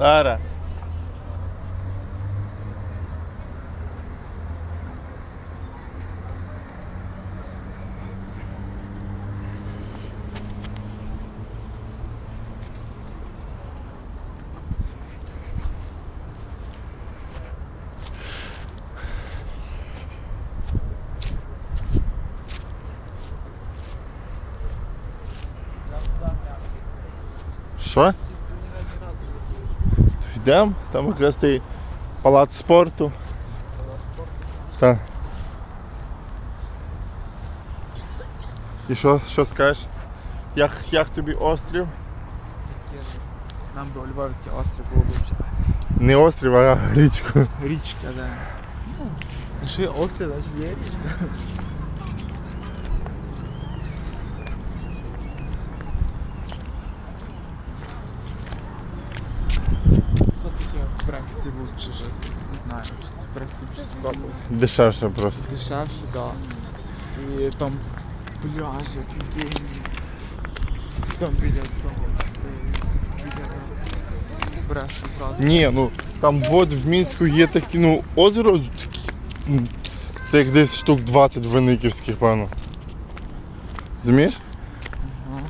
Зараз. Що? Йдемо, там якраз той палац спорту. Так. І що, що скажеш? Як, як тобі острів? Нам би у Львові такий острів було б взагалі. Не острів, а річку. Річка, да. Якщо є острів, значить є річка. Брексті лучше жити? Не знаю, Брексті сподобалося. Дешевше просто. Дешевше, да. І там пляжі, офігенні. Там біля цього. е, Біля Брешу. Ні, ну там от в Мінську є такі, ну, озеро, такі, м, як десь штук 20 виниківських, певно. Розумієш? Ага.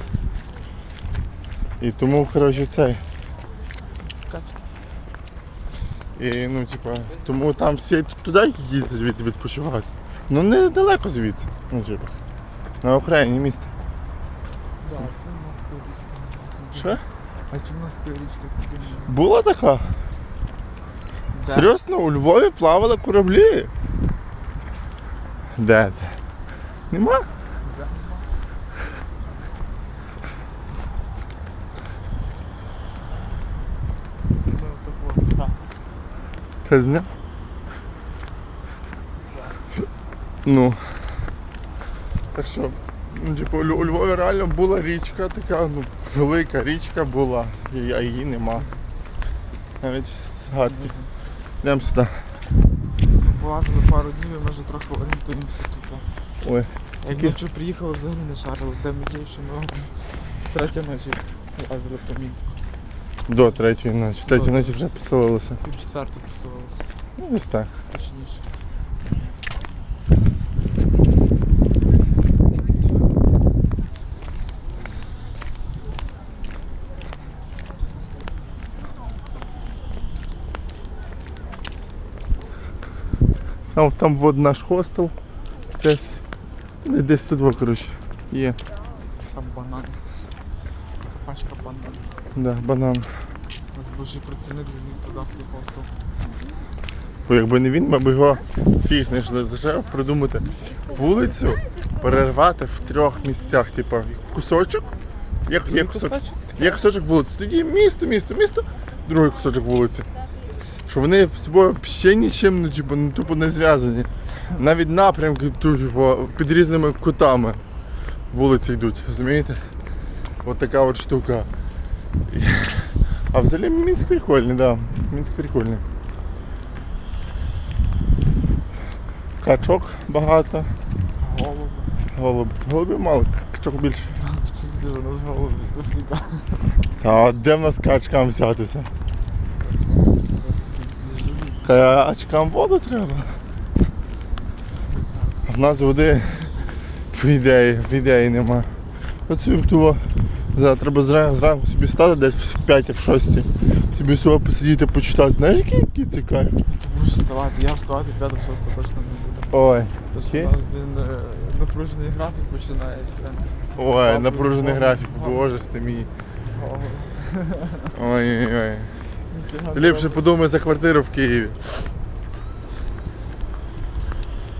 І тому, коротше, цей. І, ну, типа, тому там всі туди їздять від, відпочивати. Ну недалеко звідси. Ну, типа. На окраїні міста. Що? А чи у нас річка? Була така? Да. Серйозно, у Львові плавали кораблі. Де? Нема? Да. Ми отако, так. Зняв? Ну. Так що, ну, типу, у Львові реально була річка така, ну, велика річка була, а її нема. Навіть згадки. Йдемо сюди. Ми полазили пару днів і ми вже трохи орієнтуємося тут. Ой. Як ночі приїхали, взагалі не шарили, де ми є, що ми. Третя ночі лазили по Мінську. До третьої ночі. Третьої До. ночі вже поселилися. Пів четверту посилилися, Ну, десь так. точніше. Там, там вот наш хостел. Десь. Ну, Десь тут, во, коротше. Є. Там банан. Пачка банан. Да, банан. Нас бувший працівник завів туди в той хостел. Бо якби не він, ми б його фіг знайшли. Треба придумати вулицю, перервати в трьох місцях. Типа кусочок. Як, як, кусочок, як кусочок вулиці. Тоді місто, місто, місто, другий кусочок вулиці. Що вони з собою ще нічим ну, типу, ну, тупо не зв'язані. Навіть напрямки тупо, під різними кутами вулиці йдуть, розумієте? От така от штука. А взагалі Мінськ прикольний, да. Мінськ прикольний. Качок багато, Голову. голуб. Голубів мало, качок більше. Дуже у нас голови дофіга. Та де в нас качкам взятися? Качкам воду треба. В нас води в ідеї, в ідеї нема. Оцю того. Завтра треба зранку, собі стати десь в 5 в 6. Собі з того посидіти, почитати. Знаєш, який, який це кайф? Будеш вставати, я вставати 5 6 точно не буду. Ой. Тож у нас він е, напружений графік починається. Ой, напружений графік, боже ж ти мій. Ой-ой-ой. Ліпше подумай за квартиру в Києві.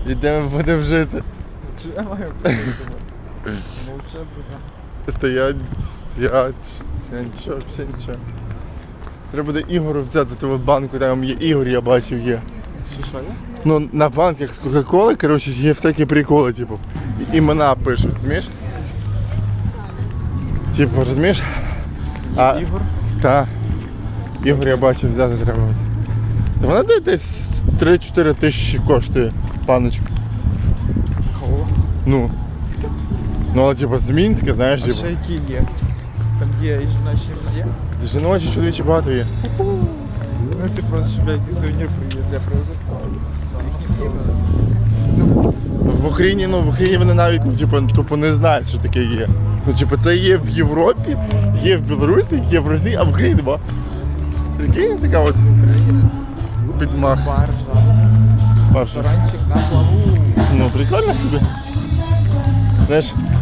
Ми будемо жити. Чи я маю? Мовче, бля. Стоять, стоять, нічого, все нічого. Треба буде Ігору взяти ту банку, там є Ігор, я бачив є. Що? Ну на банках з Кока-Коли, коротше, є всякі приколи, типу. Імена пишуть, розумієш? Типу, розумієш? А, Ігор? Та. Ігор я бачив, взяти треба. Та Вона де- десь 3-4 тисячі коштує баночка. Кола. Ну. Ну, але типу з Мінська, знаєш, А типу. ще які є? там є і жіночі є. Жіночі, чоловічі багато є. Ну, якщо просто, щоб я якийсь сувенір привіз, я привезу. В Україні, ну в Україні вони навіть ну, типу, тупо не знають, що таке є. Ну, типу, це є в Європі, є в Білорусі, є в Росії, а в Україні нема. Прикинь, така от підмах. Баржа, Паша. ресторанчик на плаву. Ну, прикольно собі.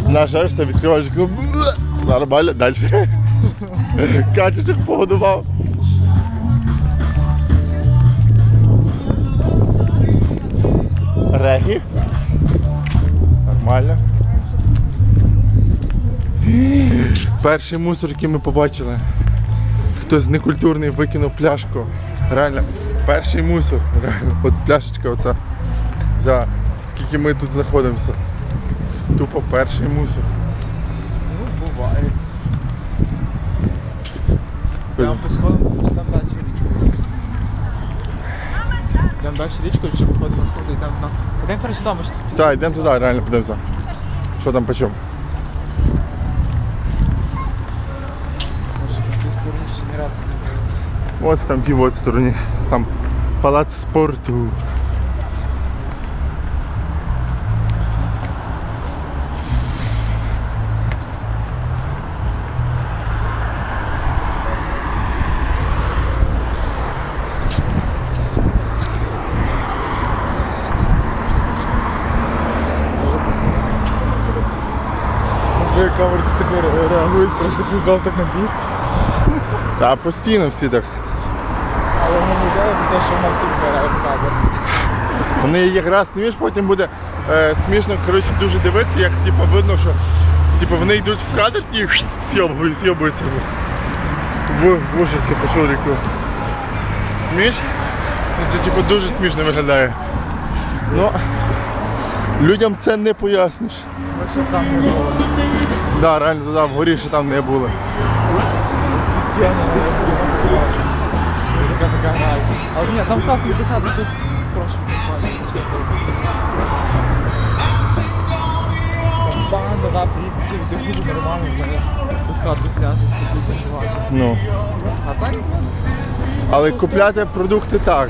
Нажешся, відкриваєш, ну, бля, нормально, далі. Качечок погодував. Регі. Нормально. Перший мусор, який ми побачили. Хтось некультурний викинув пляшку. Реально, перший мусор. Реально, от пляшечка оця. За скільки ми тут знаходимося. Тупо перший мусор. Ну, буває. Там по сходам, чи там далі річку. Йдемо далі річку, чи виходимо з ходу, йдемо на... Йдемо, коротше, там. Так, йдемо туди, реально подивимося. Що там по чому? В. Ось там пів от стороні. Там палац спорту. Зразу так набіг. Та постійно всі так. Але в музеї те, що вона всі вбирає в кадр. Вони якраз сміш, потім буде е, смішно коротше, дуже дивитися, як типу, видно, що типу, вони йдуть в кадр і сьобують, сьобуються в, в, в ужасі по шурику. Сміш? Ну, Це типу, дуже смішно виглядає. Ну, людям це не поясниш. Ми ще там не було. Да, реально туди вгорі ще там не було. Я. Така ні, там класно віддихати, тут спрошу. Там банда, да, приїхати, віддихнути нормально, знаєш. Без хати зняти, заживати. Ну. А так? Але купляти продукти так.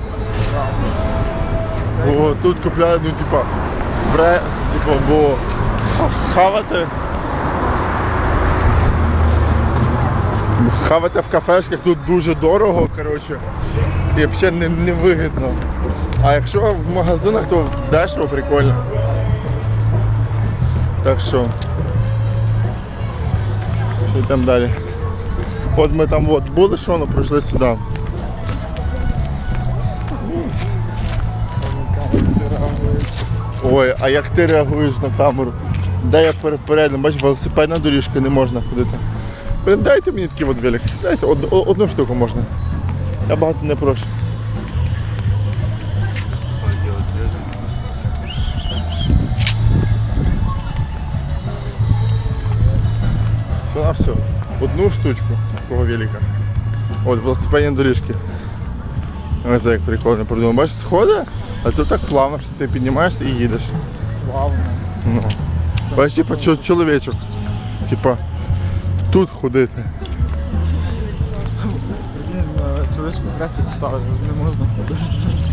Бо тут купляють, ну, типа, бре, типа, бо хавати. Хавати в кафешках тут дуже дорого, коротше. І взагалі не, не вигідно. А якщо в магазинах, то дешево прикольно. Так що. Що йдемо далі? От ми там от були, що воно пройшли сюди. Ой, а як ти реагуєш на камеру? Дай я перед передом, бач, велосипедна доріжка не можна ходити. Блін, Дайте мені такий от велик. Дайте од- о- одну штуку можна. Я багато не прошу. Все на все. Одну штучку такого велика. От велосипедні доріжки. Ось як прикольно придумав. Бачиш, сходи, а тут так плавно, що ти піднімаєшся і їдеш. Плавно. Ну. Бачиш, типа чо- чоловічок. Типа тут ходити. Прикинь, на чоловічку хрестик поставили, не можна ходити.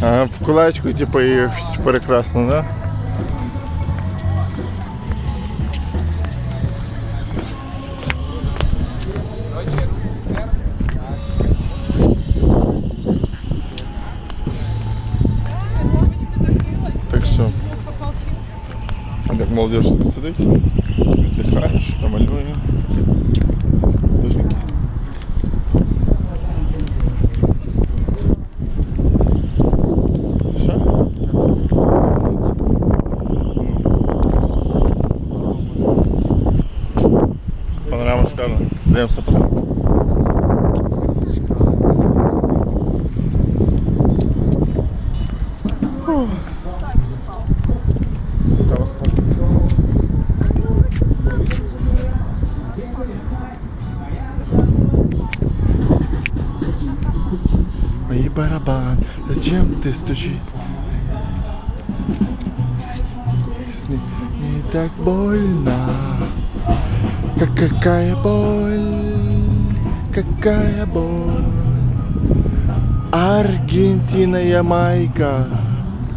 А в кулачку, типа, і прекрасно, да? Так що, як молодіж собі сидить, віддихаєш, намалює. Панорама шикарна. Дивимося потім. Барабан, зачем ты? Если не так больно. Как какая боль, какая боль. Аргентина, Ямайка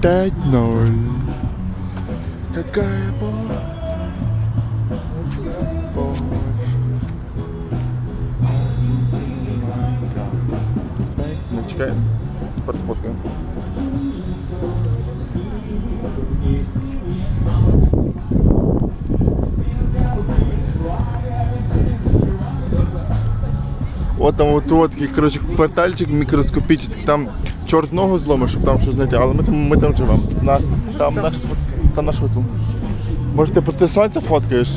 5-0. Какая боль. боль. Тепер сфоткаємо. От там от, от такий, коротше, квартальчик мікроскопічний, там чорт ногу зломить, щоб там щось знайти, але ми там, ми там живемо. На, там, наш, там наш готун. Може ти проти сонця фоткаєш?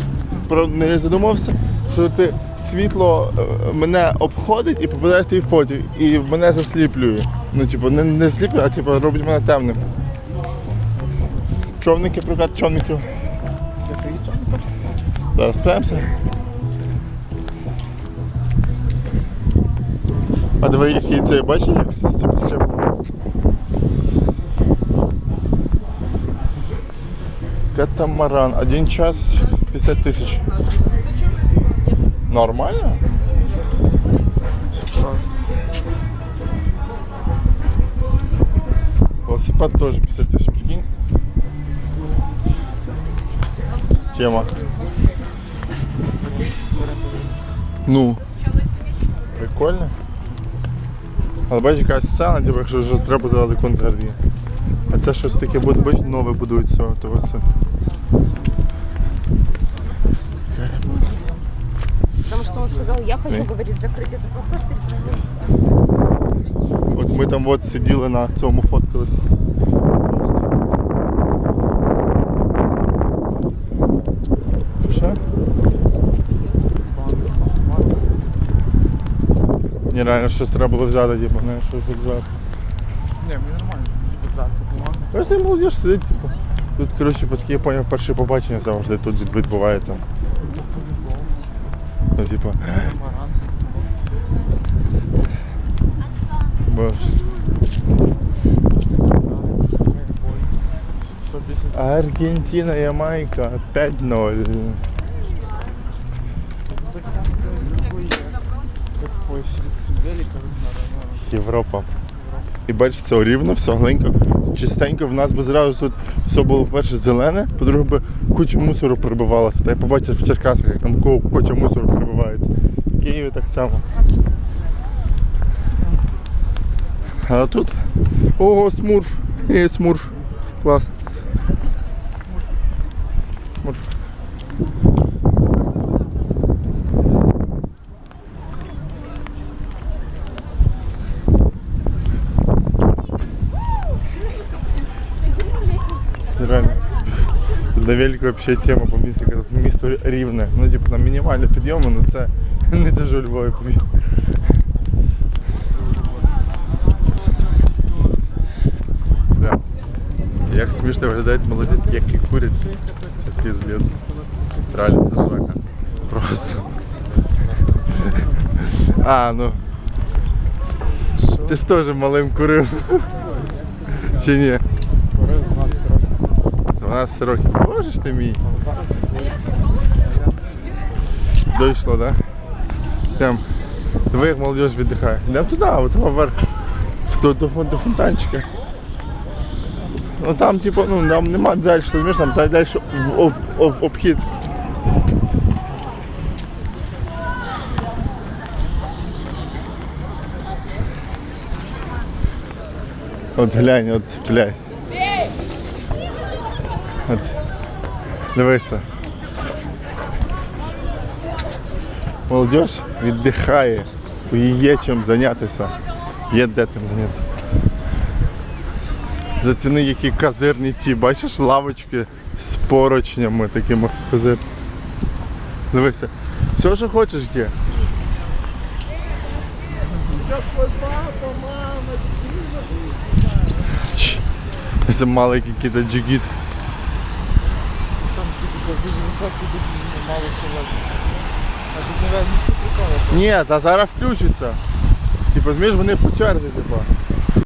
Про, не задумався, що ти світло е, мене обходить і попадає в твій фото, і мене засліплює. Ну, типу, не, не сліплює, а типу, робить мене темним. Човники, прокат човників. Зараз справимося. А диви, який це бачиш. Катамаран. Один час 50 тисяч. Нормально? Велосипед тоже 50 тысяч, прикинь. Тема. Ну. Прикольно. Але бачиш, якась сцена, типу, якщо вже треба зразу концерт є. А це щось таке буде, бачиш, нове будують з цього, того все. Потому что он сказал, я хочу, Ні. говорит, закрыть этот вопрос перед нами. От ми там от сиділи на цьому фоткалися. Ні, реально щось треба було взяти, типу, не щось взяти. Ні, мені нормально. Без дарки, по-моєму. Просто молодіж сидить, типу. Тут, коротше, оскільки я поняв, перше побачення завжди тут відбувається. Ну, типу, боже. Аргентина, Ямайка 5-0. Так само, як і Європа. І бачиш, все рівно, все гленько, чистенько. В нас би зразу тут все було перше зелене, по-друге, би куча мусору прибивалася. Та я побачив в Черкасах, як там куча мусору прибивається. В Києві так само. А тут. Ого, смурф. Є смурф. Клас. Смурф. Реально. Тут На велику вообще тема по місту, коли це місто рівне. Ну, типу, на мінімальні підйоми, ну це не те, що Львові. Прям. Як смішно виглядають молоді, які курять. Це піздець. Реально це жака. Просто. А, ну. Ти ж теж малим курив. Чи ні? Курив 12 років. 12 років. Боже ж ти мій. Дійшло, да? Там. Диви, як молодіж віддихає. Йдемо туди, от того вверх. В ту- до, фон- до фонтанчика. Ну там, типу, ну там нема далі, розумієш, там та далі в, об, об, обхід. От глянь, от, блядь. От. Дивися. Молодіж віддихає, її є чим зайнятися. Є де тим зайняти. Заціни, які казирні ті, бачиш лавочки з поручнями такими козир. Дивися. Все, що хочеш є. Це маленький якийсь джигіт. Дуже високі, дуже мало видно. А зараз включиться. Типа, зміж вони по черзі, типу.